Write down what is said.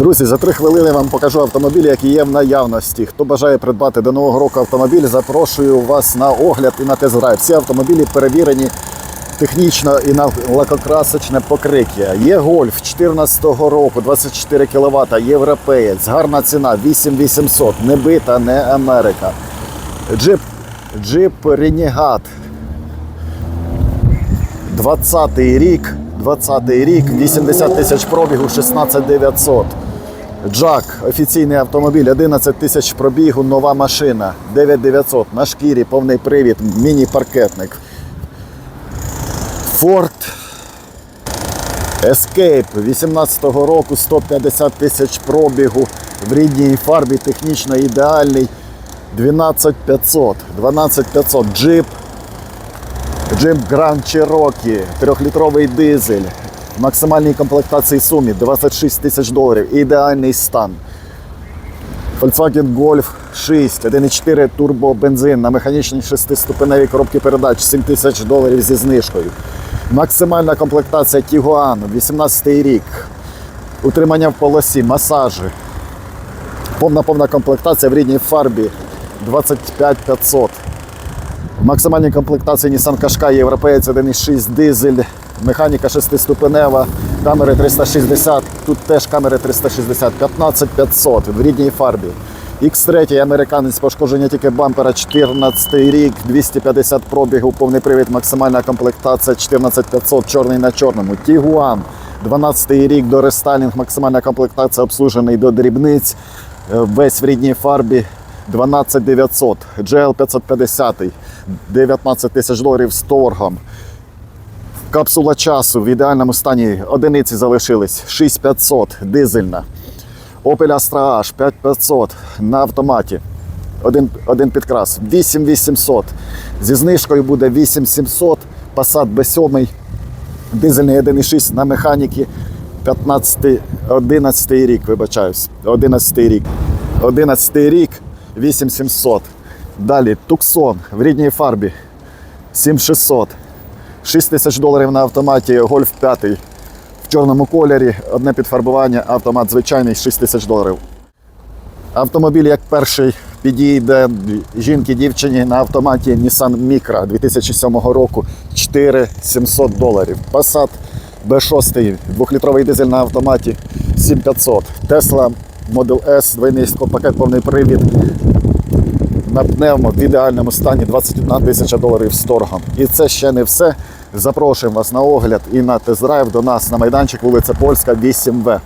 Друзі, за три хвилини вам покажу автомобілі, які є в наявності. Хто бажає придбати до нового року автомобіль, запрошую вас на огляд і на тест-драйв. Всі автомобілі перевірені технічно і на лакокрасочне покриття. Є гольф 2014 року, 24 кВт, європеєць, гарна ціна 8800, не бита, не Америка. Джип, джип Renegade 20 рік, 20 рік, 80 тисяч пробігу, 16 900. Джак, офіційний автомобіль, 11 тисяч пробігу, нова машина, 9900, на шкірі, повний привід, міні-паркетник. Ford Escape 18-го року, 150 тисяч пробігу, в рідній фарбі, технічно ідеальний, 12500, 12500, джип, Джип Grand Cherokee, 3-літровий дизель, максимальній комплектації сумі 26 тисяч доларів, ідеальний стан. Volkswagen Golf 6, 1,4 турбобензин на механічній 6-ступеневій коробці передач 7 тисяч доларів зі знижкою. Максимальна комплектація Tiguan, 18 рік. Утримання в полосі, масажі. Повна повна комплектація в рідній фарбі 25 500. В максимальній комплектації Nissan Qashqai європеєць 1.6 дизель, механіка 6-ступенева, камери 360, тут теж камери 360, 15500 в рідній фарбі. X3 американець пошкодження тільки бампера 14 рік, 250 пробігу, повний привід, максимальна комплектація 14500, чорний на чорному. Tiguan 12 рік до рестайлінг, максимальна комплектація обслужений до дрібниць, е, весь в рідній фарбі 12900, GL 550, 19 тисяч доларів з торгом. Капсула часу в ідеальному стані одиниці залишились 6500, дизельна. Opel Astra H 5500 на автоматі. Один, один підкрас. 8800. Зі знижкою буде 8700. Passat B7. Дизельний 1.6 на механіки. 15, 11 рік, вибачаюсь. 11 рік. 11 рік, 8700. Далі Tucson в рідній фарбі. 7600. 6 тисяч доларів на автоматі, Гольф 5 в чорному кольорі, одне підфарбування, автомат звичайний 6 тисяч доларів. Автомобіль як перший підійде жінки дівчині на автоматі Nissan Micra 2007 року 4700 доларів. Passat B6, 2-літровий дизель на автоматі 7500. Tesla Model S, двойний пакет повний привід на пневмо в ідеальному стані 21 тисяча доларів з торгом. І це ще не все. Запрошуємо вас на огляд і на тест-драйв до нас на майданчик вулиця Польська, 8В.